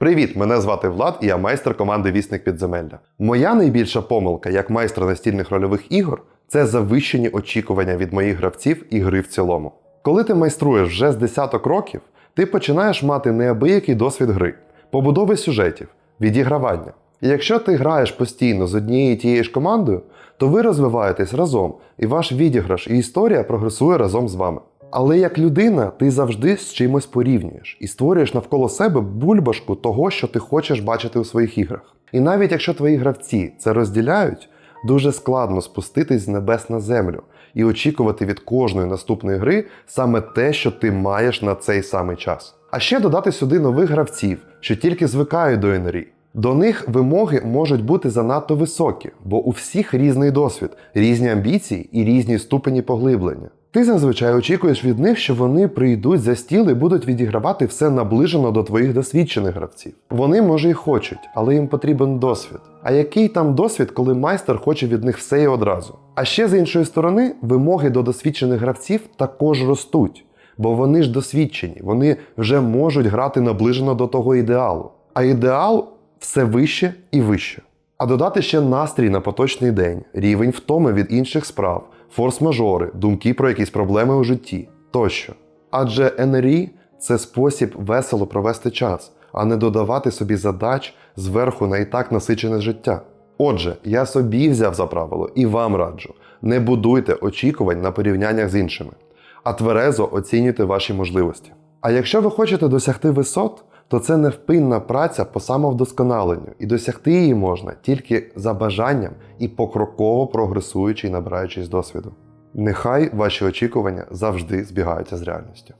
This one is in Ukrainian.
Привіт, мене звати Влад, і я майстер команди Вісник Підземелля. Моя найбільша помилка як майстра настільних рольових ігор це завищені очікування від моїх гравців і гри в цілому. Коли ти майструєш вже з десяток років, ти починаєш мати неабиякий досвід гри, побудови сюжетів, відігравання. І якщо ти граєш постійно з однією тією ж командою, то ви розвиваєтесь разом, і ваш відіграш і історія прогресує разом з вами. Але як людина, ти завжди з чимось порівнюєш і створюєш навколо себе бульбашку того, що ти хочеш бачити у своїх іграх. І навіть якщо твої гравці це розділяють, дуже складно спуститись з небес на землю і очікувати від кожної наступної гри саме те, що ти маєш на цей самий час. А ще додати сюди нових гравців, що тільки звикають до НРІ. До них вимоги можуть бути занадто високі, бо у всіх різний досвід, різні амбіції і різні ступені поглиблення. Ти зазвичай очікуєш від них, що вони прийдуть за стіл і будуть відігравати все наближено до твоїх досвідчених гравців. Вони може і хочуть, але їм потрібен досвід. А який там досвід, коли майстер хоче від них все і одразу? А ще з іншої сторони, вимоги до досвідчених гравців також ростуть, бо вони ж досвідчені, вони вже можуть грати наближено до того ідеалу. А ідеал все вище і вище. А додати ще настрій на поточний день, рівень втоми від інших справ, форс-мажори, думки про якісь проблеми у житті тощо. Адже НРІ це спосіб весело провести час, а не додавати собі задач зверху на і так насичене життя. Отже, я собі взяв за правило і вам раджу: не будуйте очікувань на порівняннях з іншими, а тверезо оцінюйте ваші можливості. А якщо ви хочете досягти висот, то це невпинна праця по самовдосконаленню, і досягти її можна тільки за бажанням і покроково прогресуючи і набираючись досвіду. Нехай ваші очікування завжди збігаються з реальністю.